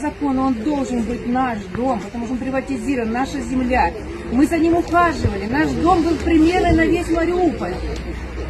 закону он должен быть наш дом, потому что он приватизирован, наша земля. Мы за ним ухаживали. Наш дом был примером на весь Мариуполь.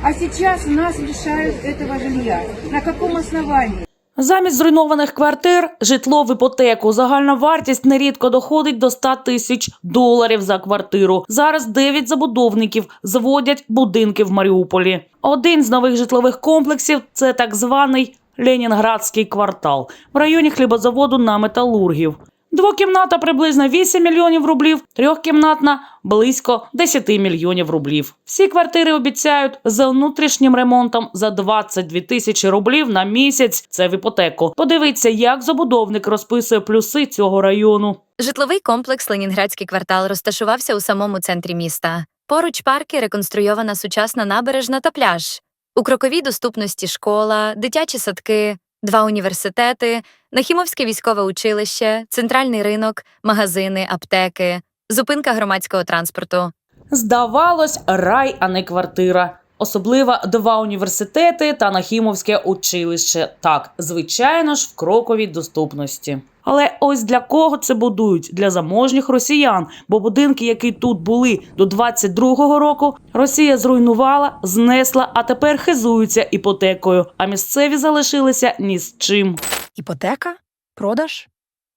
А сейчас нас лишают этого жилья. На каком основании? Замість зруйнованих квартир житло в іпотеку. Загальна вартість нерідко доходить до 100 тисяч доларів за квартиру. Зараз 9 забудовників зводять будинки в Маріуполі. Один з нових житлових комплексів це так званий Ленінградський квартал в районі хлібозаводу на металургів. Двокімната приблизно 8 мільйонів рублів, трьохкімнатна близько 10 мільйонів рублів. Всі квартири обіцяють за внутрішнім ремонтом за 22 тисячі рублів на місяць. Це в іпотеку. Подивіться, як забудовник розписує плюси цього району. Житловий комплекс Ленінградський квартал розташувався у самому центрі міста. Поруч парки реконструйована сучасна набережна та пляж. У кроковій доступності школа, дитячі садки, два університети, Нахімовське військове училище, центральний ринок, магазини, аптеки, зупинка громадського транспорту. Здавалось, рай, а не квартира. Особливо два університети та Нахімовське училище. Так, звичайно ж, в кроковій доступності. Але ось для кого це будують? Для заможніх росіян. Бо будинки, які тут були до 22-го року, Росія зруйнувала, знесла, а тепер хизуються іпотекою. А місцеві залишилися ні з чим. Іпотека? Продаж?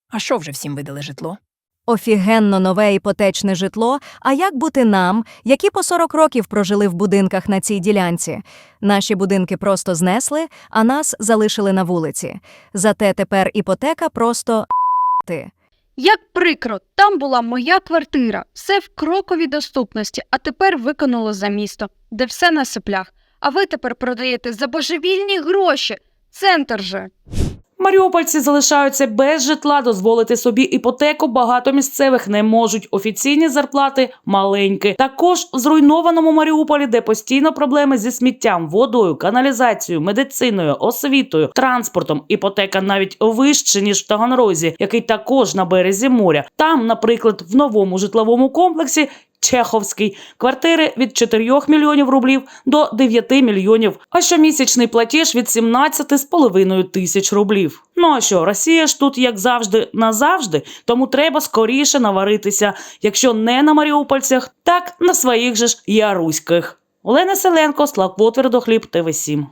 А що вже всім видали житло? Офігенно нове іпотечне житло. А як бути нам, які по 40 років прожили в будинках на цій ділянці? Наші будинки просто знесли, а нас залишили на вулиці. Зате тепер іпотека просто ти. Як прикро, там була моя квартира, все в кроковій доступності, а тепер викинуло за місто, де все на соплях. А ви тепер продаєте за божевільні гроші. Центр же. Маріупольці залишаються без житла, дозволити собі іпотеку багато місцевих не можуть. Офіційні зарплати маленькі. Також в зруйнованому Маріуполі, де постійно проблеми зі сміттям, водою, каналізацією, медициною, освітою, транспортом. Іпотека навіть вище ніж в Таганрозі, який також на березі моря. Там, наприклад, в новому житловому комплексі. Чеховський квартири від 4 мільйонів рублів до 9 мільйонів, а щомісячний платіж від 17,5 тисяч рублів. Ну а що, Росія ж тут, як завжди, назавжди, тому треба скоріше наваритися, якщо не на маріупольцях, так на своїх же ж яруських. Олена Селенко, Слав Твердохліб, ТВ 7